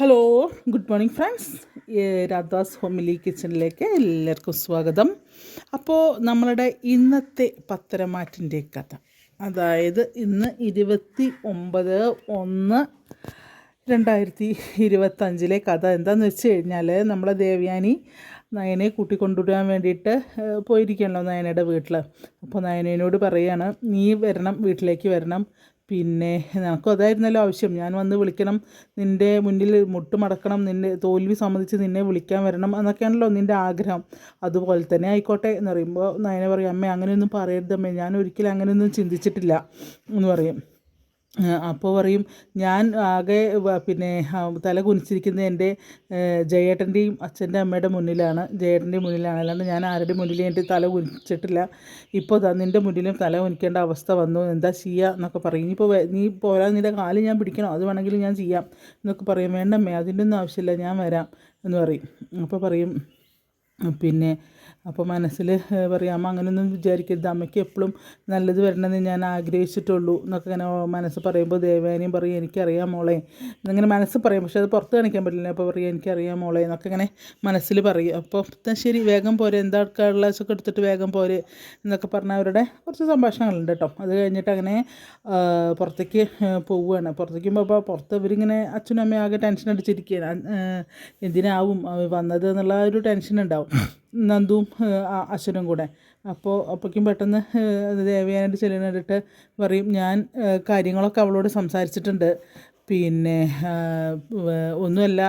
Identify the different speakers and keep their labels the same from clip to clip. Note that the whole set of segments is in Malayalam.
Speaker 1: Hello good morning friends Radha's homely കിച്ചണിലേക്ക് എല്ലാവർക്കും സ്വാഗതം. അപ്പോൾ നമ്മളുടെ ഇന്നത്തെ പത്തരമാറ്റിന്റെ കഥ. അതായത് ഇന്ന് ഇരുപത്തി ഒമ്പത് ഒന്ന് രണ്ടായിരത്തി ഇരുപത്തഞ്ചിലെ കഥ എന്താണെന്ന് വെച്ച് കഴിഞ്ഞാൽ നമ്മളെ ദേവയാനി നയനെ കൂട്ടിക്കൊണ്ടുവരാൻ വേണ്ടിയിട്ട് പോയിരിക്കണല്ലോ നയനയുടെ വീട്ടിൽ അപ്പോൾ നയനയോട് പറയാണ് നീ വരണം വീട്ടിലേക്ക് വരണം. പിന്നെ നിനക്കും അതായിരുന്നല്ലോ ആവശ്യം. ഞാൻ വന്ന് വിളിക്കണം നിന്റെ മുന്നിൽ മുട്ടുമടക്കണം നിന്റെ തോൽവി സമ്മതിച്ച് നിന്നെ വിളിക്കാൻ വരണം എന്നൊക്കെയാണല്ലോ നിന്റെ ആഗ്രഹം. അതുപോലെ തന്നെ ആയിക്കോട്ടെ എന്ന് പറയുമ്പോൾ നയന പറയും അമ്മ അങ്ങനെയൊന്നും പറയരുതമ്മേ. ഞാൻ ഒരിക്കലും അങ്ങനെയൊന്നും ചിന്തിച്ചിട്ടില്ല എന്ന് പറയും. അപ്പോൾ പറയും ഞാൻ ആകെ പിന്നെ തല കുനിച്ചിരിക്കുന്നത് എന്റെ ജയേട്ടന്റെയും അച്ഛന്റെ അമ്മയുടെ മുന്നിലാണ്. ജയേട്ടന്റെ മുന്നിലാണ്. അല്ലാണ്ട് ഞാൻ ആരുടെ മുന്നിലും എന്റെ തല കുനിച്ചിട്ടില്ല. ഇപ്പോൾ നിന്റെ മുന്നിലും തല കുനിക്കേണ്ട അവസ്ഥ വന്നു. എന്താ ചെയ്യുക എന്നൊക്കെ പറയും. ഇനിയിപ്പോൾ നീ പോരാ. നിന്റെ കാൽ ഞാൻ പിടിക്കണം. അത് വേണമെങ്കിൽ ഞാൻ ചെയ്യാം. എന്നൊക്കെ പറയും. വേണ്ടമ്മേ അതിന്റെ ഒന്നും ആവശ്യമില്ല. ഞാൻ വരാം. എന്ന് പറയും. അപ്പോൾ പറയും പിന്നെ അപ്പോൾ മനസ്സിൽ പറയാം അമ്മ അങ്ങനെയൊന്നും വിചാരിക്കരുത്. അമ്മയ്ക്ക് എപ്പോഴും നല്ലത് വരണമെന്ന് ഞാൻ ആഗ്രഹിച്ചിട്ടുള്ളൂ എന്നൊക്കെ ഇങ്ങനെ മനസ്സ് പറയുമ്പോൾ ദേവാനിയും പറയും എനിക്കറിയാം മോളെ. എന്നിങ്ങനെ മനസ്സ് പറയും പക്ഷെ അത് പുറത്ത് കാണിക്കാൻ പറ്റില്ല. അപ്പോൾ പറയും എനിക്കറിയാം മോളെ എന്നൊക്കെ ഇങ്ങനെ മനസ്സിൽ പറയും. അപ്പോൾ "എന്നാ ശരി വേഗം പോരെ. എന്താ എടുക്കാനുള്ളതൊക്കെ എടുത്തിട്ട് വേഗം പോരെ എന്നൊക്കെ പറഞ്ഞ അവരുടെ കുറച്ച് സംഭാഷണങ്ങളുണ്ട് കേട്ടോ. അത് കഴിഞ്ഞിട്ട് അങ്ങനെ പുറത്തേക്ക് പോവുകയാണ്. പുറത്തേക്ക് പോകുമ്പോൾ പുറത്ത് ഇവരിങ്ങനെ അച്ഛനും അമ്മയും ആകെ ടെൻഷൻ അടിച്ചിരിക്കുകയാണ്. എന്തിനാവും? വന്നത് എന്നുള്ള ഒരു ടെൻഷൻ ഉണ്ടാവും. നന്ദുവും അശ്വനും കൂടെ. അപ്പോൾ അപ്പോഴേക്കും പെട്ടെന്ന് ദേവയാനായിട്ട് ചെല്ലുന്നിട്ട് പറയും. ഞാൻ കാര്യങ്ങളൊക്കെ അവളോട് സംസാരിച്ചിട്ടുണ്ട്. പിന്നെ ഒന്നുമല്ല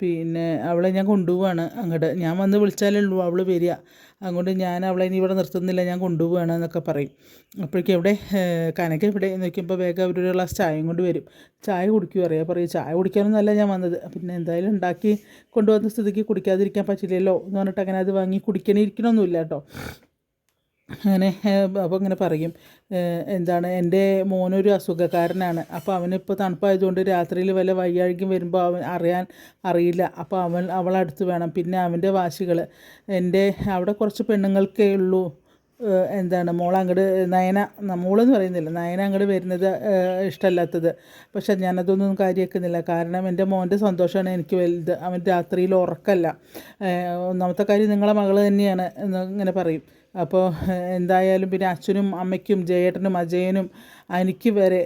Speaker 1: പിന്നെ അവളെ ഞാൻ കൊണ്ടുപോവാണ് അങ്ങോട്ട്. ഞാൻ വന്ന് വിളിച്ചാലേ ഉള്ളൂ അവൾ വരിക. അതുകൊണ്ട് ഞാൻ അവളെ ഇനി ഇവിടെ നിർത്തുന്നില്ല ഞാൻ കൊണ്ടുപോവാണ് എന്നൊക്കെ പറയും. അപ്പോഴേക്കും എവിടെ? കനക്ക് ഇവിടെ നോക്കിയപ്പോൾ വേഗം അവരൊരു ഗ്ലാസ് ചായയും കൊണ്ട് വരും. ചായ കുടിക്കുക അറിയാം പറയും. ചായ കുടിക്കാനൊന്നുമല്ല ഞാൻ വന്നത്. പിന്നെ എന്തായാലും ഉണ്ടാക്കി കൊണ്ടുവന്ന സ്ഥിതിക്ക് കുടിക്കാതിരിക്കാൻ പറ്റില്ലല്ലോ എന്ന് പറഞ്ഞിട്ട് അങ്ങനെ അത് വാങ്ങി കുടിക്കണേ ഇരിക്കണമൊന്നുമില്ല കേട്ടോ. അങ്ങനെ അപ്പോൾ ഇങ്ങനെ പറയും. എന്താണ് എന്റെ മോനൊരു അസുഖക്കാരനാണ്. അപ്പോൾ അവനിപ്പോൾ തണുപ്പായതുകൊണ്ട് രാത്രിയിൽ വല്ല വയ്യാഴിക്കും വരുമ്പോൾ അവൻ അറിയാൻ അറിയില്ല. അപ്പോൾ അവൻ അവളടുത്ത് വേണം. പിന്നെ അവന്റെ വാശികൾ എന്റെ അവിടെ കുറച്ച് പെണ്ണുങ്ങൾക്കേ ഉള്ളൂ. എന്താണ് മോൾ അങ്ങോട്ട് നയന മോളെന്ന് പറയുന്നില്ല. നയന അങ്ങോട്ട് വരുന്നത് ഇഷ്ടമല്ലാത്തത്. പക്ഷെ ഞാനതൊന്നും കാര്യമാക്കുന്നില്ല. കാരണം എന്റെ മോന്റെ സന്തോഷമാണ് എനിക്ക് വലുത്. അവൻ രാത്രിയിൽ ഉറക്കല്ല. ഒന്നാമത്തെ കാര്യം നിങ്ങളെ മകൾ തന്നെയാണ് എന്ന് ഇങ്ങനെ പറയും. അപ്പോൾ എന്തായാലും പിന്നെ അച്ഛനും അമ്മയ്ക്കും ജയേട്ടനും അജയനും എനിക്ക് വരെ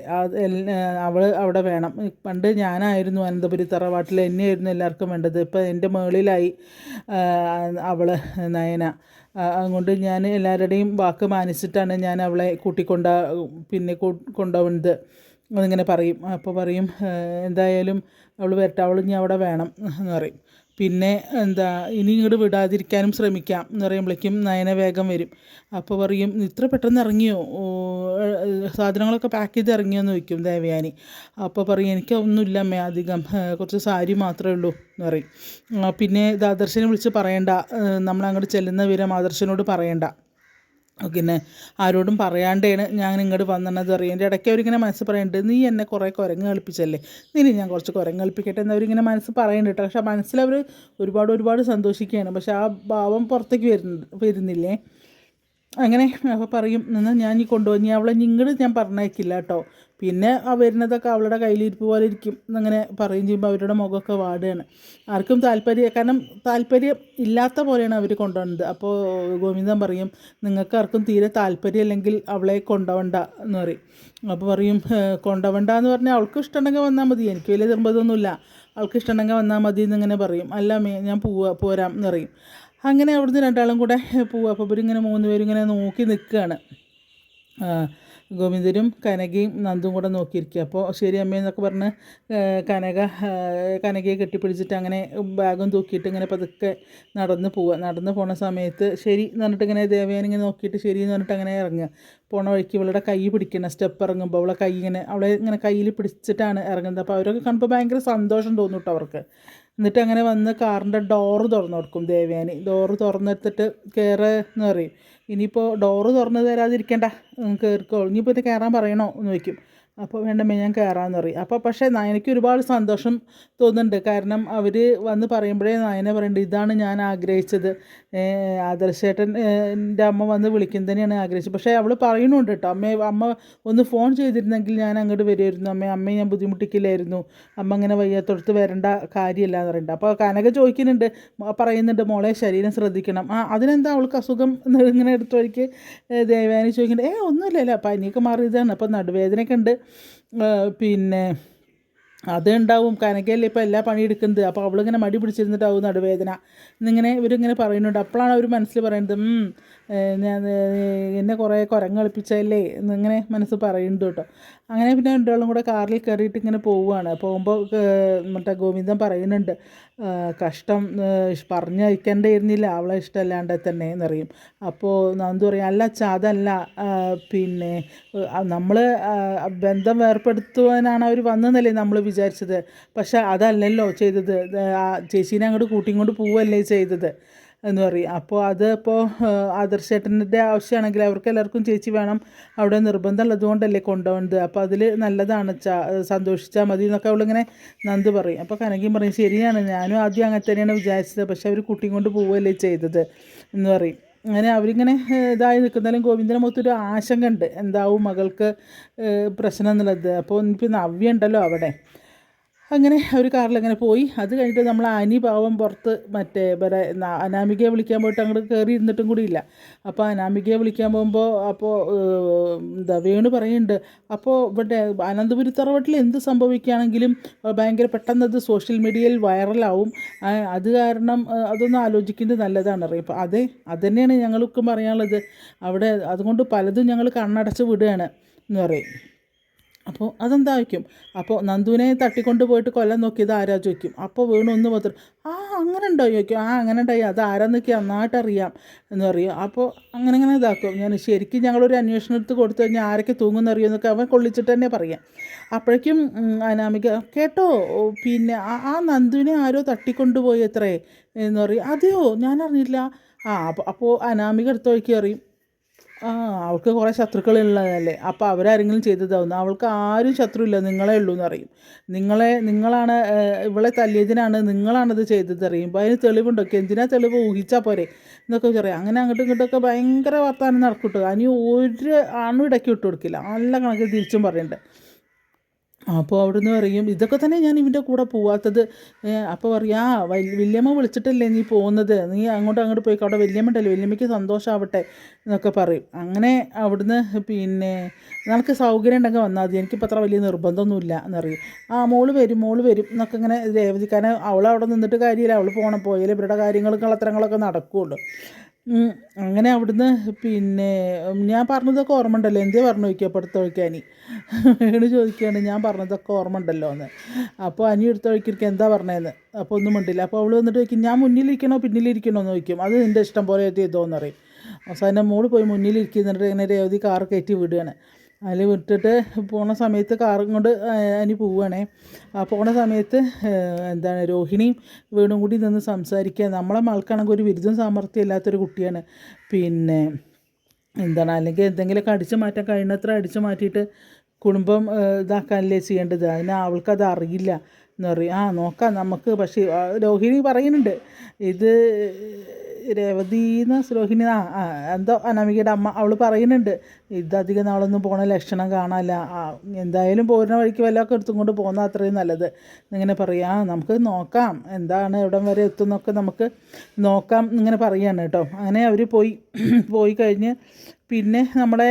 Speaker 1: അവൾ അവിടെ വേണം. പണ്ട് ഞാനായിരുന്നു അനന്തപുരി തറവാട്ടിൽ എന്നെയായിരുന്നു എല്ലാവർക്കും വേണ്ടത്. ഇപ്പോൾ എന്റെ മേളിലായി അവൾ നയന. അതുകൊണ്ട് ഞാൻ എല്ലാവരുടെയും വാക്ക് മാനിച്ചിട്ടാണ് ഞാൻ അവളെ കൂട്ടിക്കൊണ്ട പിന്നെ കൊണ്ടുപോകുന്നത്. അതിങ്ങനെ പറയും. അപ്പോൾ പറയും എന്തായാലും അവൾ വരട്ടെ അവൾ ഇനി അവിടെ വേണം എന്ന് പറയും. പിന്നെ എന്താ ഇനി ഇങ്ങോട്ട് വിടാതിരിക്കാനും ശ്രമിക്കാം. എന്ന് പറയുമ്പോഴേക്കും നയന വേഗം വരും. അപ്പോൾ പറയും ഇത്ര പെട്ടെന്ന് ഇറങ്ങിയോ? സാധനങ്ങളൊക്കെ പാക്ക് ചെയ്ത് ഇറങ്ങിയോന്ന് ചോദിക്കും ദേവയാനി. അപ്പോൾ പറയും എനിക്ക് ഒന്നുമില്ല അമ്മേ അധികം. കുറച്ച് സാരി മാത്രമേ ഉള്ളൂ. എന്ന് പറയും. പിന്നെ ദാദർശനെ വിളിച്ച് പറയണ്ട. നമ്മൾ അങ്ങോട്ട് ചെല്ലുന്ന വിവരം ആദർശനോട് പറയണ്ട. പിന്നെ ആരോടും പറയാണ്ടാണ് ഞാൻ ഇങ്ങോട്ട് വന്നത് അറിയാം എന്റെ ഇടയ്ക്ക് അവരിങ്ങനെ മനസ്സ് പറയുന്നുണ്ട് നീ എന്നെ കുറേ കുരങ്ങ് കളിപ്പിച്ചല്ലേ? നീ ഞാൻ കുറച്ച് കുരങ്ങ് കളിപ്പിക്കട്ടെ എന്ന് അവരിങ്ങനെ മനസ്സ് പറയുന്നുണ്ട് കേട്ടോ പക്ഷേ മനസ്സിൽ അവർ ഒരുപാട് ഒരുപാട് സന്തോഷിക്കുകയാണ് പക്ഷേ ആ ഭാവം പുറത്തേക്ക് വരുന്നു വരുന്നില്ലേ? അങ്ങനെ അപ്പോൾ പറയും എന്നാൽ ഞാൻ ഈ കൊണ്ടുപോയി അവളെ ഇങ്ങോട്ട് ഞാൻ പറഞ്ഞേക്കില്ല കേട്ടോ പിന്നെ ആ വരുന്നതൊക്കെ അവളുടെ കയ്യിലിരിപ്പ് പോലെ ഇരിക്കും എന്നങ്ങനെ പറയും ചെയ്യുമ്പോൾ അവരുടെ മുഖമൊക്കെ വാടുകയാണ്. ആർക്കും താല്പര്യം കാരണം താല്പര്യം ഇല്ലാത്ത പോലെയാണ് അവർ കൊണ്ടുവന്നത്. അപ്പോൾ ഗോവിന്ദൻ പറയും നിങ്ങൾക്ക് ആർക്കും തീരെ താല്പര്യം ഇല്ലെങ്കിൽ അവളെ കൊണ്ടുപോകണ്ട എന്ന് പറയും. അപ്പോൾ പറയും "ഏഹ്, കൊണ്ടുപോകണ്ട എന്ന് പറഞ്ഞാൽ അവൾക്ക് ഇഷ്ടമുണ്ടെങ്കിൽ വന്നാൽ മതി എനിക്ക് വലിയ നിർബന്ധമൊന്നുമില്ല. അവൾക്ക് ഇഷ്ടമുണ്ടെങ്കിൽ വന്നാൽ മതി എന്നിങ്ങനെ പറയും. അല്ല മേ ഞാൻ പോവാ പോരാം എന്ന് പറയും. അങ്ങനെ അവിടുന്ന് രണ്ടാളും കൂടെ പോവുക അപ്പോൾ ഇവരിങ്ങനെ മൂന്ന് പേരും ഇങ്ങനെ നോക്കി നിൽക്കുകയാണ് ഗോവിന്ദരും കനകയും നന്ദും കൂടെ നോക്കിയിരിക്കുക അപ്പോൾ ശരി അമ്മയെന്നൊക്കെ പറഞ്ഞ് കനക കനകയെ കെട്ടിപ്പിടിച്ചിട്ട് അങ്ങനെ ബാഗും തൂക്കിയിട്ട് ഇങ്ങനെ പതുക്കെ നടന്ന് പോവുക നടന്ന് പോണ സമയത്ത് ശരി എന്ന് പറഞ്ഞിട്ട് ഇങ്ങനെ ദേവയാനി ഇങ്ങനെ നോക്കിയിട്ട് ശരി എന്ന് പറഞ്ഞിട്ട് അങ്ങനെ ഇറങ്ങുക. പോണ വഴിക്ക് ഇവളുടെ കൈ പിടിക്കണം. സ്റ്റെപ്പ് ഇറങ്ങുമ്പോൾ അവളെ കൈ ഇങ്ങനെ അവളെ ഇങ്ങനെ കയ്യിൽ പിടിച്ചിട്ടാണ് ഇറങ്ങുന്നത്. അപ്പോൾ അവരൊക്കെ കണ്ടപ്പോൾ ഭയങ്കര സന്തോഷം തോന്നും അവർക്ക്. എന്നിട്ട് അങ്ങനെ വന്ന് കാറിന്റെ ഡോറ് തുറന്നു കൊടുക്കും ദേവയാനി. ഡോറ് തുറന്നെടുത്തിട്ട് കയറ് എന്ന് പറയും. ഇനിയിപ്പോൾ ഡോറ് തുറന്ന് തരാതിരിക്കണ്ട. കയറിക്കോളൂ കയറിക്കോ ഇനിയിപ്പോൾ ഇത് കയറാൻ പറയണോ എന്ന് ചോദിക്കും. അപ്പോൾ വേണ്ടമ്മേ ഞാൻ കയറാമെന്ന് പറയും. അപ്പോൾ പക്ഷേ നായനയ്ക്ക് ഒരുപാട് സന്തോഷം തോന്നുന്നുണ്ട്. കാരണം അവർ വന്ന് പറയുമ്പോഴേ നായന പറയുന്നുണ്ട് ഇതാണ് ഞാൻ ആഗ്രഹിച്ചത്. ആദർശേട്ടൻ എന്റെ അമ്മ വന്ന് വിളിക്കും തന്നെയാണ് ആഗ്രഹിച്ചത്. പക്ഷേ അവൾ പറയുന്നുണ്ട് കേട്ടോ അമ്മ അമ്മ ഒന്ന് ഫോൺ ചെയ്തിരുന്നെങ്കിൽ ഞാൻ അങ്ങോട്ട് വരുമായിരുന്നു. അമ്മ അമ്മയെ ഞാൻ ബുദ്ധിമുട്ടിക്കില്ലായിരുന്നു. അമ്മ അങ്ങനെ വയ്യാത്തടുത്ത് വരേണ്ട കാര്യമില്ല എന്ന് പറയുന്നുണ്ട് അപ്പോൾ കനക ചോദിക്കുന്നുണ്ട് പറയുന്നുണ്ട് മോളെ ശരീരം ശ്രദ്ധിക്കണം. ആ അതിനെന്താ അവൾക്ക് അസുഖം ഇങ്ങനെ എടുത്ത വഴിക്ക് ദേവാനി ചോദിക്കുന്നുണ്ട് ഏ ഒന്നുമില്ലല്ലോ പനിയൊക്കെ മാറിയതാണ്. അപ്പോൾ നടുവേദനയൊക്കെ ഉണ്ട്. പിന്നെ അത് ഉണ്ടാവും കനകയല്ലേ ഇപ്പോൾ എല്ലാ പണിയെടുക്കുന്നത് അപ്പോൾ അവളിങ്ങനെ മടി പിടിച്ചിരുന്നിട്ടാവും നടുവേദന. എന്നിങ്ങനെ ഇവരിങ്ങനെ പറയുന്നുണ്ട്. അപ്പോഴാണ് അവർ മനസ്സിൽ പറയുന്നത് "ഉം, ഏ, ഞാൻ എന്നെ കുറേ കുരങ്ങ് കളിപ്പിച്ചല്ലേ എന്നിങ്ങനെ മനസ്സ് പറയുന്നുണ്ട് കേട്ടോ. അങ്ങനെ പിന്നെ രണ്ടാളും കൂടെ കാറിൽ കയറിയിട്ട് ഇങ്ങനെ പോവുകയാണ്. പോകുമ്പോൾ മറ്റേ ഗോവിന്ദൻ പറയുന്നുണ്ട് "ആ, കഷ്ടം പറഞ്ഞയക്കേണ്ടിയിരുന്നില്ല അവളെ ഇഷ്ടമല്ലാണ്ട് തന്നെ എന്നറിയും. അപ്പോൾ നന്ദു പറയും അല്ല അതല്ല പിന്നെ നമ്മൾ ബന്ധം വേർപ്പെടുത്തുവാനാണ് അവർ വന്നതല്ലേ നമ്മൾ വിചാരിച്ചത്. പക്ഷേ അതല്ലല്ലോ ചെയ്തത്. ചേച്ചീനെ അങ്ങോട്ട് കൂട്ടിയും കൊണ്ട് പോവുകയല്ലേ ചെയ്തത്. എന്ന് പറയും. അപ്പോൾ അത് ഇപ്പോൾ ആദർശേട്ടന്റെ ആവശ്യമാണെങ്കിൽ അവർക്ക് എല്ലാവർക്കും ചേച്ചി വേണം. അവിടെ നിർബന്ധമുള്ളത് കൊണ്ടല്ലേ കൊണ്ടുപോകുന്നത്. അപ്പോൾ അതിൽ നല്ലതാണ്. ചാ സന്തോഷിച്ചാൽ മതി എന്നൊക്കെ അവളിങ്ങനെ നന്ദ് പറയും. അപ്പോൾ കനകയും പറയും ശരിയാണ് ഞാനും ആദ്യം അങ്ങനെ തന്നെയാണ് വിചാരിച്ചത്. പക്ഷേ അവർ കുട്ടിയും കൊണ്ട് പോവുകയല്ലേ ചെയ്തത്. എന്ന് പറയും. അങ്ങനെ അവരിങ്ങനെ ഇതായി നിൽക്കുന്നാലും ഗോവിന്ദനെ മൊത്തൊരു ആശങ്ക ഉണ്ട്. എന്താവും മകൾക്ക് പ്രശ്നം എന്നുള്ളത്. അപ്പോൾ ഇനിയിപ്പോൾ നവ്യ ഉണ്ടല്ലോ അവിടെ. അങ്ങനെ അവർ കാറിലങ്ങനെ പോയി. അത് കഴിഞ്ഞിട്ട് നമ്മൾ അനി പാവം പുറത്ത് മറ്റേ വരെ അനാമികയെ വിളിക്കാൻ പോയിട്ട് അങ്ങോട്ട് കയറി ഇരുന്നിട്ടും കൂടി ഇല്ല. അപ്പോൾ അനാമികയെ വിളിക്കാൻ പോകുമ്പോൾ അപ്പോൾ എന്താ വേണു പറയുന്നുണ്ട്. അപ്പോൾ ഇവിടെ അനന്തപുരി തറവാട്ടിൽ എന്ത് സംഭവിക്കുകയാണെങ്കിലും ഭയങ്കര പെട്ടെന്ന് അത് സോഷ്യൽ മീഡിയയിൽ വൈറലാവും. അത് കാരണം അതൊന്നും ആലോചിക്കുന്നത് നല്ലതാണ്. അറിയാം. അതെ അത് തന്നെയാണ് ഞങ്ങൾക്കും പറയാനുള്ളത്. അവിടെ അതുകൊണ്ട് പലതും ഞങ്ങൾ കണ്ണടച്ച് വിടുകയാണ് എന്ന് പറയും. അപ്പോൾ അതെന്തായിരിക്കും? അപ്പോൾ നന്ദുവിനെ തട്ടിക്കൊണ്ട് പോയിട്ട് കൊല്ലം നോക്കിയത് ആരാ ചോദിക്കും. അപ്പോൾ വീണു ഒന്ന് മാത്രം ആ അങ്ങനെ ഉണ്ടോ ചോദിക്കും. ആ അങ്ങനെ ഉണ്ടായി അത് ആരാന്നൊക്കെ നന്നായിട്ട് അറിയാം എന്ന് പറയും. അപ്പോൾ അങ്ങനെ അങ്ങനെ ഇതാക്കും. ഞാൻ ശരിക്കും ഞങ്ങളൊരു അന്വേഷണം എടുത്ത് കൊടുത്തു കഴിഞ്ഞാൽ ആരൊക്കെ തൂങ്ങുന്നറിയോ എന്നൊക്കെ അവൻ കൊള്ളിച്ചിട്ട് തന്നെ പറയാം. അപ്പോഴേക്കും അനാമിക കേട്ടോ പിന്നെ ആ- നന്ദുവിനെ ആരോ തട്ടിക്കൊണ്ടുപോയി എത്രേ എന്ന് പറയും. അതെയോ? ഞാൻ അറിഞ്ഞില്ല. ആ അപ്പോൾ അപ്പോൾ അനാമിക എടുത്ത് വഴിക്ക് അറിയും ആ അവൾക്ക് കുറേ ശത്രുക്കളുള്ളതല്ലേ? അപ്പോൾ അവരാരെങ്കിലും ചെയ്തതാവുന്നു അവൾക്ക് ആരും ശത്രുവില്ല നിങ്ങളെ ഉള്ളൂ എന്ന് അറിയും നിങ്ങളെ നിങ്ങളാണ് ഇവളെ തല്ലിയതിനാണ് നിങ്ങളാണത് ചെയ്തത് അറിയുമ്പോൾ അതിന് തെളിവുണ്ടോ? എന്തിനാ തെളിവ് ഊഹിച്ചാൽ പോരെ? എന്നൊക്കെ പറയാം അങ്ങനെ അങ്ങോട്ടും ഇങ്ങോട്ടൊക്കെ ഭയങ്കര വർത്താനം നടക്കൂട്ടോ. അനി ഒരു ആണും ഇടയ്ക്ക് വിട്ടു കൊടുക്കില്ല. നല്ല കണക്ക് തിരിച്ചും പറയുന്നുണ്ട്. അപ്പോൾ അവിടുന്ന് പറയും ഇതൊക്കെ തന്നെ ഞാൻ ഇവന്റെ കൂടെ പോവാത്തത്. അപ്പോൾ പറയും വല്യമ്മ വിളിച്ചിട്ടല്ലേ നീ പോകുന്നത്. നീ അങ്ങോട്ട് അങ്ങോട്ട് പോയി അവിടെ വല്യമ്മ ഉണ്ടല്ലോ വല്യമ്മയ്ക്ക് സന്തോഷമാവട്ടെ എന്നൊക്കെ പറയും. അങ്ങനെ അവിടുന്ന് പിന്നെ നിനക്ക് സൗകര്യം ഉണ്ടെങ്കിൽ വന്നാൽ മതി. എനിക്കിപ്പോൾ അത്ര വലിയ നിർബന്ധമൊന്നുമില്ല എന്നറിയും. ആ മോൾ വരും മോൾ വരും എന്നൊക്കെ ഇങ്ങനെ രേവതി കാരണം അവൾ അവിടെ നിന്നിട്ട് കാര്യമില്ല. അവൾ പോകണം പോയാലേ ഇവരുടെ കാര്യങ്ങളും കളത്തരങ്ങളൊക്കെ നടക്കുകയുള്ളൂ അങ്ങനെ അവിടുന്ന് പിന്നെ ഞാൻ പറഞ്ഞതൊക്കെ ഓർമ്മ ഉണ്ടല്ലോ എന്തേ പറഞ്ഞു നോക്കിയാൽ വഴിക്ക് അനി വീണ് ചോദിക്കുകയാണ് ഞാൻ പറഞ്ഞതൊക്കെ ഓർമ്മ ഉണ്ടല്ലോ എന്ന്. അപ്പോൾ അനി എടുത്ത എന്താ പറഞ്ഞതെന്ന് അപ്പോൾ ഒന്നും മിണ്ടില്ല. അപ്പോൾ അവൾ വന്നിട്ട് ചോദിക്കും ഞാൻ മുന്നിലിരിക്കണോ പിന്നിലിരിക്കണോ? എന്ന് ചോദിക്കും. അത് നിന്റെ ഇഷ്ടം പോലെ ചെയ്തോന്ന് പറയും. അവസാനം മോൾ പോയി മുന്നിലിരിക്കുന്നുണ്ട് ഇങ്ങനെ രേവതി കാർ കയറ്റി വിടുകയാണ്. അതിൽ വിട്ടിട്ട് പോണ സമയത്ത് കാറും കൊണ്ട് അനി പോവുകയാണേ ആ പോണ സമയത്ത് എന്താണ് രോഹിണിയും വീണും കൂടി നിന്ന് സംസാരിക്കുക നമ്മളെ മൾക്കാണെങ്കിൽ ഒരു ബിരുദം സാമർഥ്യം ഇല്ലാത്തൊരു കുട്ടിയാണ്. പിന്നെ എന്താണ് അല്ലെങ്കിൽ എന്തെങ്കിലുമൊക്കെ അടിച്ചു മാറ്റാൻ കഴിയുന്നത്ര അടിച്ചു മാറ്റിയിട്ട് കുടുംബം ഇതാക്കാനല്ലേ ചെയ്യേണ്ടത്? അതിന് അവൾക്കത് അറിയില്ല എന്ന് പറയും. ആ നോക്കാം നമുക്ക്. പക്ഷേ രോഹിണി പറയുന്നുണ്ട് ഇത് രേവതിന്ന് രോഹിണി ആ എന്തോ അനാമികയുടെ അമ്മ അവൾ പറയുന്നുണ്ട് ഇതധികം നാളൊന്നും പോണ ലക്ഷണം കാണാനില്ല. ആ എന്തായാലും പോരുന്ന വഴിക്ക് വല്ലതൊക്കെ എടുത്തും കൊണ്ട് പോകുന്ന അത്രയും നല്ലത്. ഇങ്ങനെ പറയാം നമുക്ക് നോക്കാം എന്താണ് എവിടം വരെ എത്തുന്നൊക്കെ നമുക്ക് നോക്കാം ഇങ്ങനെ പറയാണ് കേട്ടോ. അങ്ങനെ അവർ പോയി പോയി കഴിഞ്ഞ് പിന്നെ നമ്മുടെ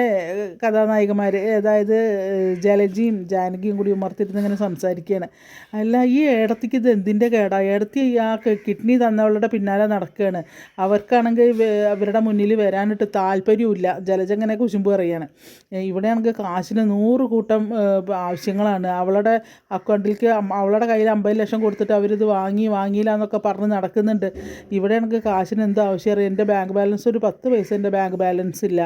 Speaker 1: കഥാനായികമാർ അതായത് ജലജിയും ജാനകിയും കൂടി ഉമർത്തിരുന്ന് ഇങ്ങനെ സംസാരിക്കുകയാണ് അല്ല ഈ ഏടത്തിക്ക് ഇത് എന്തിന്റെ കേടാ? ഏടത്തി ആ കിഡ്നി തന്നവളുടെ പിന്നാലെ നടക്കുകയാണ് അവർക്കാണെങ്കിൽ അവരുടെ മുന്നിൽ വരാനിട്ട് താല്പര്യമില്ല ജലജ ഇങ്ങനെ കുശുമ്പ് ഇവിടെ ഇവിടെയാണെങ്കിൽ കാശിന് നൂറ് കൂട്ടം ആവശ്യങ്ങളാണ്. അവളുടെ അക്കൗണ്ടിലേക്ക് അവളുടെ കയ്യിൽ അമ്പത് ലക്ഷം കൊടുത്തിട്ട് അവരിത് വാങ്ങി വാങ്ങിയില്ല എന്നൊക്കെ പറഞ്ഞ് നടക്കുന്നുണ്ട്. ഇവിടെ ആണെങ്കിൽ കാശിന് എന്ത് ആവശ്യം അറിയാം? എന്റെ ബാങ്ക് ബാലൻസ് ഒരു പത്ത് പൈസ എന്റെ ബാങ്ക് ബാലൻസ് ഇല്ല.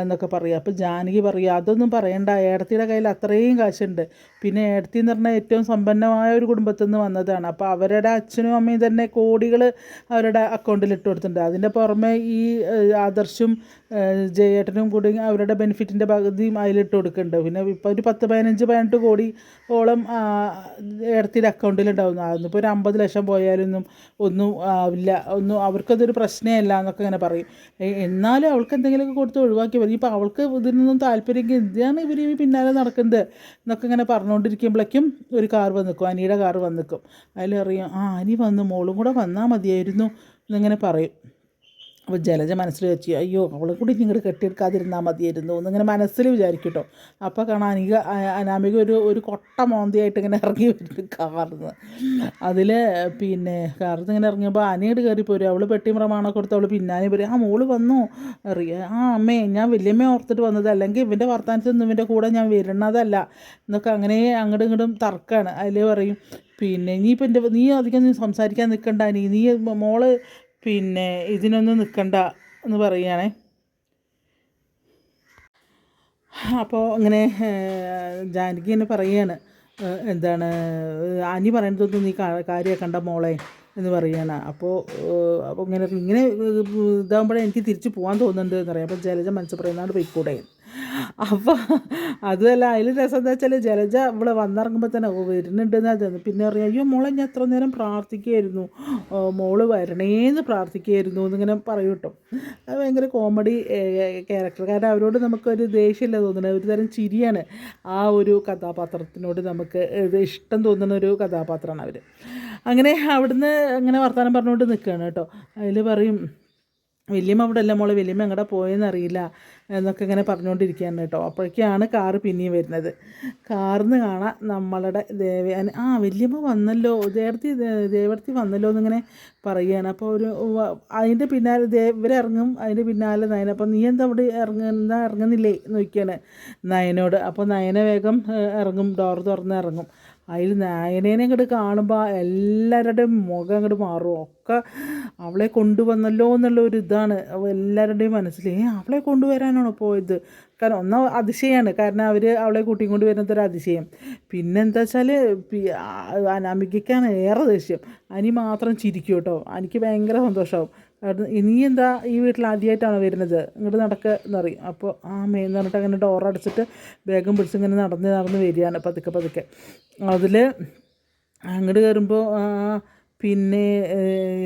Speaker 1: എന്നൊക്കെ പറയുക. അപ്പോൾ ജാനകി പറയുക അതൊന്നും പറയണ്ട. ഏടത്തിയുടെ കയ്യിൽ അത്രയും കാശുണ്ട്. പിന്നെ ഏടത്തി എന്ന് പറഞ്ഞാൽ ഏറ്റവും സമ്പന്നമായ ഒരു കുടുംബത്തിൽ നിന്ന് വന്നതാണ്. അപ്പോൾ അവരുടെ അച്ഛനും അമ്മയും തന്നെ കോടികൾ അവരുടെ അക്കൗണ്ടിൽ ഇട്ട് കൊടുത്തിട്ടുണ്ട്. അതിന്റെ പുറമെ ഈ ആദർശും ജയേട്ടനും കൂടി അവരുടെ ബെനിഫിറ്റിന്റെ പകുതിയും അതിലിട്ട് കൊടുക്കുന്നുണ്ട്. പിന്നെ ഇപ്പോൾ ഒരു പത്ത് പതിനഞ്ച് പതിനെട്ട് കോടി ഓളം ആ, ഏടത്തിയുടെ അക്കൗണ്ടിലുണ്ടാവുന്നു അതിപ്പോൾ ഒരു അമ്പത് ലക്ഷം പോയാലൊന്നും ഒന്നും ആവില്ല ഒന്നും അവർക്കതൊരു പ്രശ്നമല്ല എന്നൊക്കെ ഇങ്ങനെ പറയും. എന്നാലും അവൾക്ക് എന്തെങ്കിലുമൊക്കെ കൊടുത്ത് ഒഴിവാക്കി മതി ഇപ്പോൾ അവൾക്ക് ഇതിനൊന്നും താല്പര്യമെങ്കിൽ എന്തിനാണ് ഇവർ പിന്നാലെ നടക്കുന്നത്. എന്നൊക്കെ ഇങ്ങനെ പറഞ്ഞുകൊണ്ടിരിക്കുമ്പോഴേക്കും ഒരു കാർ വന്ന് നിൽക്കും അനിയുടെ കാർ വന്ന് നിൽക്കും അതിലറിയാം ആ അനി വന്ന്. മോളും കൂടെ വന്നാൽ മതിയായിരുന്നു എന്നിങ്ങനെ പറയും. അപ്പോൾ ജലജ മനസ്സിൽ വെച്ച് അയ്യോ അവളെ കൂടി ഇങ്ങോട്ട് കെട്ടിയെടുക്കാതിരുന്നാൽ മതിയായിരുന്നു എന്നിങ്ങനെ മനസ്സിൽ വിചാരിക്കും കേട്ടോ. അപ്പോൾ കാണാൻ അനിക അനാമിക ഒരു ഒരു കൊട്ട മോന്തിയായിട്ട് ഇങ്ങനെ ഇറങ്ങി വരുന്നു കാർന്ന് അതിൽ പിന്നെ കാർന്ന് ഇങ്ങനെ ഇറങ്ങിയപ്പോൾ അനിയോട് കയറി പോരും അവൾ പെട്ടി പ്രമാണമൊക്കെ കൊടുത്ത് അവൾ പിന്നാലെ പോരും ആ മോൾ വന്നു. അറിയാം ആ അമ്മേ ഞാൻ വലിയമ്മ ഓർത്തിട്ട് വന്നത് അല്ലെങ്കിൽ ഇവന്റെ വർത്താനത്തിനൊന്നും ഇവന്റെ കൂടെ ഞാൻ വരുന്നതല്ല. എന്നൊക്കെ അങ്ങനെ അങ്ങോട്ടും ഇങ്ങോട്ടും തർക്കമാണ് അതിൽ പറയും പിന്നെ നീ ഇപ്പം എന്റെ നീ അധികം നീ സംസാരിക്കാൻ നിൽക്കണ്ട നീ നീ മോൾ പിന്നെ ഇതിനൊന്നും നിൽക്കണ്ട എന്ന് പറയുകയാണേ. അപ്പോൾ അങ്ങനെ ജാനകി എന്നെ പറയുകയാണ്. എന്താണ് അനി പറയുന്നതൊന്നും നീ കാര്യമാക്കണ്ട മോളെ എന്ന് പറയുകയാണ്. അപ്പോൾ അപ്പോൾ ഇങ്ങനെ ഇങ്ങനെ ഇതാകുമ്പോഴേ എനിക്ക് തിരിച്ച് പോകാൻ തോന്നുന്നുണ്ട് എന്ന് പറയാം. അപ്പോൾ ജലജ മനസ്സ് പറയുന്നതാണ് പോയിക്കൂടെ അപ്പോൾ അതുമല്ല അതിൽ രസം എന്താ വെച്ചാൽ ജലജ ഇവിടെ വന്നിറങ്ങുമ്പോൾ തന്നെ ഓ വരുന്നുണ്ടെന്ന് അത് പിന്നെ അറിയാം അയ്യോ മോളെ ഞാൻ എത്ര നേരം പ്രാർത്ഥിക്കുകയായിരുന്നു. മോൾ വരണേന്ന് പ്രാർത്ഥിക്കുകയായിരുന്നു എന്നിങ്ങനെ പറയും കേട്ടോ. അത് ഭയങ്കര കോമഡി ക്യാരക്ടർ കാരണം അവരോട് നമുക്കൊരു ദേഷ്യമില്ല തോന്നുന്നത്. ഒരു തരം ചിരിയാണ് ആ ഒരു കഥാപാത്രത്തിനോട് നമുക്ക് ഇഷ്ടം തോന്നുന്ന ഒരു കഥാപാത്രമാണ് അവർ അങ്ങനെ അവിടുന്ന് അങ്ങനെ വർത്തമാനം പറഞ്ഞുകൊണ്ട് നിൽക്കുകയാണ് കേട്ടോ. അതിൽ പറയും വലിയമ്മ അവിടെ അല്ല മോളെ? വലിയമ്മ എങ്ങടെ പോയെന്ന് അറിയില്ല എന്നൊക്കെ ഇങ്ങനെ പറഞ്ഞുകൊണ്ടിരിക്കുകയാണ് കേട്ടോ. അപ്പോഴേക്കാണ് കാറ് പിന്നെയും വരുന്നത്. കാറിന്ന് കാണാം നമ്മളുടെ ദേവയാനി ആ വലിയമ്മ വന്നല്ലോ. ദേവർത്തി ദേവർത്തി വന്നല്ലോ എന്നിങ്ങനെ പറയുകയാണ്. അപ്പോൾ ഒരു അതിന്റെ പിന്നാലെ ദേ ഇവരിറങ്ങും. അതിന്റെ പിന്നാലെ നയന. അപ്പോൾ നീ എന്താ അവിടെ ഇറങ്ങുന്ന ഇറങ്ങുന്നില്ലേ? എന്ന് നോക്കിയാണ് നയനോട് അപ്പോൾ നയന വേഗം ഇറങ്ങും. ഡോർ തുറന്ന് ഇറങ്ങും. അതിൽ നയനേനെ ഇങ്ങോട്ട് കാണുമ്പോൾ എല്ലാവരുടെയും മുഖം അങ്ങോട്ട് മാറും. ഒക്കെ അവളെ കൊണ്ടുവന്നല്ലോ എന്നുള്ള ഒരു ഇതാണ്. എല്ലാവരുടെയും മനസ്സിൽ ഏ അവളെ കൊണ്ടുവരാനാണ് പോയത്? കാരണം ഒന്നാ അതിശയമാണ് കാരണം അവർ അവളെ കൂട്ടിയും കൊണ്ട് വരുന്നത് ഒരു അതിശയം. പിന്നെന്താ വെച്ചാൽ അനാമികയ്ക്കാണ് ഏറെ ദേഷ്യം. അനി മാത്രം ചിരിക്കും കേട്ടോ. എനിക്ക് ഭയങ്കര സന്തോഷമാവും കാരണം ഇനി എന്താ ഈ വീട്ടിൽ ആദ്യമായിട്ടാണ് വരുന്നത്? ഇങ്ങോട്ട് നടക്കുക എന്നറിയും അപ്പോൾ ആ മെയിൻ പറഞ്ഞിട്ട് അങ്ങനെ ഡോർ അടച്ചിട്ട് വേഗം പിടിച്ച് ഇങ്ങനെ നടന്ന് നടന്ന് വരികയാണ് പതുക്കെ പതുക്കെ. അതിൽ അങ്ങോട്ട് കയറുമ്പോൾ പിന്നെ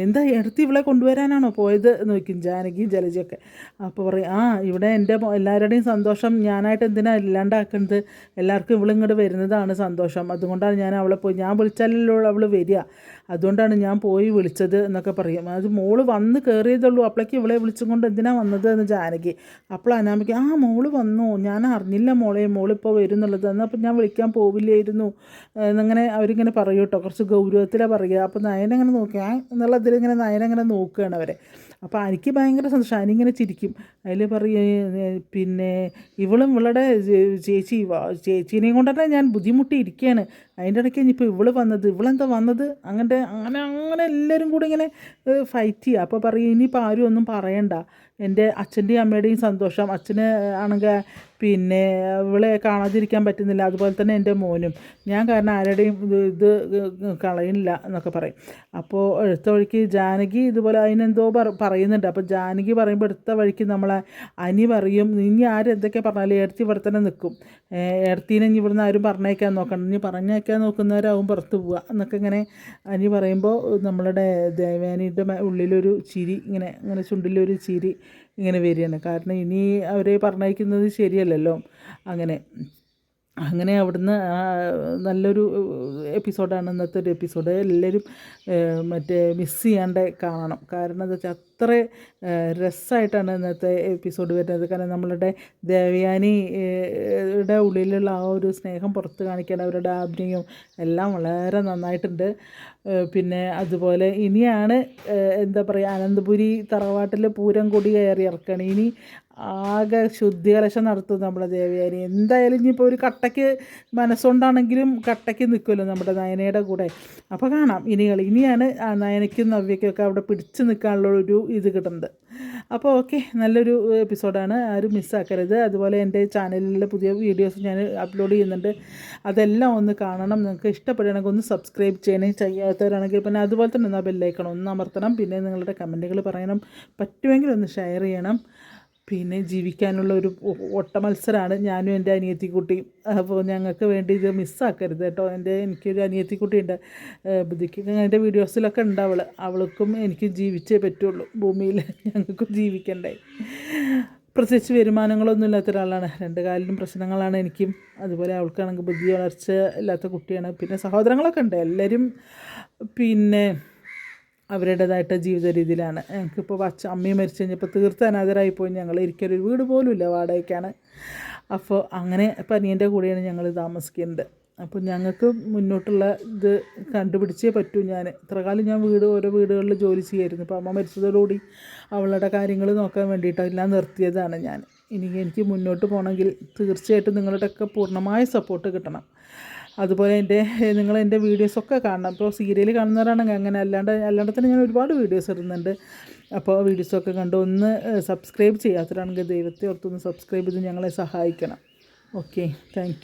Speaker 1: എന്താ എടുത്ത് ഇവളെ കൊണ്ടുവരാനാണോ പോയത് എന്ന് ജാനകിയും ജലജയൊക്കെ. അപ്പോൾ പറയും ആ ഇവിടെ എന്റെ എല്ലാവരുടെയും സന്തോഷം ഞാനായിട്ട് എന്തിനാ ഇല്ലാണ്ടാക്കുന്നത്? എല്ലാവർക്കും ഇവളിങ്ങോട്ട് വരുന്നതാണ് സന്തോഷം. അതുകൊണ്ടാണ് ഞാൻ അവളെ പോയി ഞാൻ വിളിച്ചാലല്ലോ അവൾ വരിക. അതുകൊണ്ടാണ് ഞാൻ പോയി വിളിച്ചത് എന്നൊക്കെ പറയും. അത് മോൾ വന്ന് കയറിയതുള്ളൂ അപ്പോഴേക്ക് ഇവളെ വിളിച്ചും കൊണ്ട് എന്തിനാ വന്നത് എന്ന് ജാനകി. അപ്പോൾ അനാമിക്ക് ആ മോൾ വന്നു? ഞാൻ അറിഞ്ഞില്ല മോളെ. മോളിപ്പോൾ വരും എന്നുള്ളത് എന്നാൽ അപ്പം ഞാൻ വിളിക്കാൻ പോവില്ലായിരുന്നു. എന്നങ്ങനെ അവരിങ്ങനെ പറയും കേട്ടോ. കുറച്ച് ഗൗരവത്തിലാണ് പറയുക. അപ്പോൾ നയനങ്ങനെ നോക്കുക എന്നുള്ള ഇതിലിങ്ങനെ നയനങ്ങനെ നോക്കുകയാണ് അവരെ. അപ്പോൾ എനിക്ക് ഭയങ്കര സന്തോഷം. അനിങ്ങനെ ചിരിക്കും. അതിൽ പറയും പിന്നെ ഇവളും ഇവളുടെ ചേച്ചി ചേച്ചീനെയും കൊണ്ടന്നെ ഞാൻ ബുദ്ധിമുട്ടിയിരിക്കുകയാണ്. അതിന്റെ ഇടയ്ക്ക് ഇനിയിപ്പോൾ ഇവൾ വന്നത് ഇവളെന്താ വന്നത്? അങ്ങനെ അങ്ങനെ അങ്ങനെ എല്ലാവരും കൂടി ഇങ്ങനെ ഫൈറ്റ് ചെയ്യുക. അപ്പോൾ പറയും ഇനിയിപ്പോൾ ആരും ഒന്നും പറയണ്ട. എന്റെ അച്ഛന്റെയും അമ്മയുടെയും സന്തോഷം. അച്ഛന് ആണെങ്കിൽ പിന്നെ ഇവളെ കാണാതിരിക്കാൻ പറ്റുന്നില്ല. അതുപോലെ തന്നെ എന്റെ മോനും. ഞാൻ കാരണം ആരുടെയും ഇത് കളയുന്നില്ല എന്നൊക്കെ പറയും. അപ്പോൾ എടുത്ത വഴിക്ക് ജാനകി ഇതുപോലെ അതിനെന്തോ പറ- പറയുന്നുണ്ട്. അപ്പോൾ ജാനകി പറയുമ്പോൾ എടുത്ത വഴിക്ക് നമ്മളെ അനി പറയും ഇനി ആരെന്തൊക്കെ പറഞ്ഞാലും ഏർത്തി ഇവിടെ തന്നെ നിൽക്കും. ഏടത്തീനെ ഇനി ഇവിടുന്ന് ആരും പറഞ്ഞേക്കാൻ നോക്കണം ഇനി പറഞ്ഞേക്കാൻ നോക്കുന്നവരാവും പുറത്ത് പോവുക. എന്നൊക്കെ ഇങ്ങനെ അനി പറയുമ്പോൾ നമ്മളുടെ ദേവേനിയുടെ ഉള്ളിലൊരു ചിരി ഇങ്ങനെ ഇങ്ങനെ ചുണ്ടിലൊരു ചിരി ഇങ്ങനെ വരികയാണ്. കാരണം ഇനി അവരെ പറഞ്ഞയക്കുന്നത് ശരിയല്ലല്ലോ. അങ്ങനെ. അങ്ങനെ അവിടുന്ന് നല്ലൊരു എപ്പിസോഡാണ് ഇന്നത്തെ ഒരു എപ്പിസോഡ്. എല്ലാവരും മറ്റേ മിസ് ചെയ്യാണ്ട് കാണണം. കാരണം എന്താ വെച്ചാൽ അത്ര രസമായിട്ടാണ് ഇന്നത്തെ എപ്പിസോഡ് വരുന്നത്. കാരണം നമ്മളുടെ ദേവയാനി യുടെ ഉള്ളിലുള്ള ആ ഒരു സ്നേഹം പുറത്ത് കാണിക്കാൻ അവരുടെ അഭിനയവും എല്ലാം വളരെ നന്നായിട്ടുണ്ട്. പിന്നെ അതുപോലെ ഇനിയാണ് എന്താ പറയുക അനന്തപുരി തറവാട്ടിൽ പൂരം കൊടി കയറി ഇറക്കുകയാണ് ഇനി ആകെ ശുദ്ധികലശം നടത്തും നമ്മുടെ ദേവയാനി. എന്തായാലും ഇനിയിപ്പോൾ ഒരു കട്ടയ്ക്ക് മനസ്സുണ്ടാണെങ്കിലും കട്ടയ്ക്ക് നിൽക്കുമല്ലോ നമ്മുടെ നയനയുടെ കൂടെ. അപ്പോൾ കാണാം. ഇനി കളി. ഇനിയാണ് ആ നയനയ്ക്കും നവ്യയ്ക്കൊക്കെ അവിടെ പിടിച്ച് നിൽക്കാനുള്ള ഒരു ഇത് കിട്ടുന്നത്. അപ്പോൾ ഓക്കെ. നല്ലൊരു എപ്പിസോഡാണ്. ആരും മിസ്സാക്കരുത്. അതുപോലെ എന്റെ ചാനലിലെ പുതിയ വീഡിയോസ് ഞാൻ അപ്ലോഡ് ചെയ്യുന്നുണ്ട്. അതെല്ലാം ഒന്ന് കാണണം. നിങ്ങൾക്ക് ഇഷ്ടപ്പെടുകയാണെങ്കിൽ ഒന്ന് സബ്സ്ക്രൈബ് ചെയ്യണേ. ചെയ്യാത്തവരാണെങ്കിൽ പിന്നെ അതുപോലെ തന്നെ ഒന്ന് ബെല്ലൈക്കണം ഒന്ന് അമർത്തണം. പിന്നെ നിങ്ങളുടെ കമന്റുകൾ പറയണം. പറ്റുമെങ്കിൽ ഒന്ന് ഷെയർ ചെയ്യണം. പിന്നെ ജീവിക്കാനുള്ള ഒരു ഓട്ട മത്സരമാണ് ഞാനും എന്റെ അനിയത്തിക്കുട്ടിയും അപ്പോൾ ഞങ്ങൾക്ക് വേണ്ടി ഇത് മിസ്സാക്കരുത് കേട്ടോ. എന്റെ എനിക്കൊരു അനിയത്തിക്കുട്ടിയുണ്ട്. ബുദ്ധിക്ക് എന്റെ വീഡിയോസിലൊക്കെ ഉണ്ട് അവൾ അവൾക്കും എനിക്ക് ജീവിച്ചേ പറ്റുള്ളൂ. ഭൂമിയിൽ ഞങ്ങൾക്കും ജീവിക്കണ്ടേ. പ്രത്യേകിച്ച് വരുമാനങ്ങളൊന്നും ഇല്ലാത്ത ഒരാളാണ്. രണ്ട് കാലിലും പ്രശ്നങ്ങളാണ് എനിക്കും. അതുപോലെ അവൾക്കാണെങ്കിൽ ബുദ്ധി വളർച്ച ഇല്ലാത്ത കുട്ടിയാണ്. പിന്നെ സഹോദരങ്ങളൊക്കെ ഉണ്ട്. എല്ലാവരും പിന്നെ അവരുടേതായിട്ട് ജീവിത രീതിയിലാണ് ഞങ്ങൾക്കിപ്പോൾ അച്ഛ അമ്മയും മരിച്ചു കഴിഞ്ഞപ്പോൾ തീർത്ത് അനാഥരായി പോയി ഞങ്ങൾ ഇരിക്കൊരു വീട് പോലും ഇല്ല വാടകയ്ക്കാണ്. അപ്പോൾ അങ്ങനെ പനിയന്റെ കൂടെയാണ് ഞങ്ങൾ താമസിക്കുന്നത്. അപ്പോൾ ഞങ്ങൾക്ക് മുന്നോട്ടുള്ള ഇത് കണ്ടുപിടിച്ചേ പറ്റൂ ഞാൻ ഇത്ര കാലം ഞാൻ വീട് ഓരോ വീടുകളിൽ ജോലി ചെയ്യായിരുന്നു. അപ്പോൾ അമ്മ മരിച്ചതോടുകൂടി അവളുടെ കാര്യങ്ങൾ നോക്കാൻ വേണ്ടിയിട്ടെല്ലാം നിർത്തിയതാണ് ഞാൻ. ഇനി എനിക്ക് മുന്നോട്ട് പോകണമെങ്കിൽ തീർച്ചയായിട്ടും നിങ്ങളുടെയൊക്കെ പൂർണമായ സപ്പോർട്ട് കിട്ടണം. അതുപോലെ എന്റെ നിങ്ങൾ എന്റെ വീഡിയോസൊക്കെ കാണണം. ഇപ്പോൾ സീരിയൽ കാണുന്നവരാണെങ്കിൽ അങ്ങനെ അല്ലാണ്ട് അല്ലാണ്ട് തന്നെ ഞാൻ ഒരുപാട് വീഡിയോസ് ഇടുന്നുണ്ട്. അപ്പോൾ വീഡിയോസൊക്കെ കണ്ട് ഒന്ന് സബ്സ്ക്രൈബ് ചെയ്യാത്തവരാണെങ്കിൽ ദൈവത്തെ ഓർത്തൊന്ന് സബ്സ്ക്രൈബ് ചെയ്ത് ഞങ്ങളെ സഹായിക്കണം. Okay thank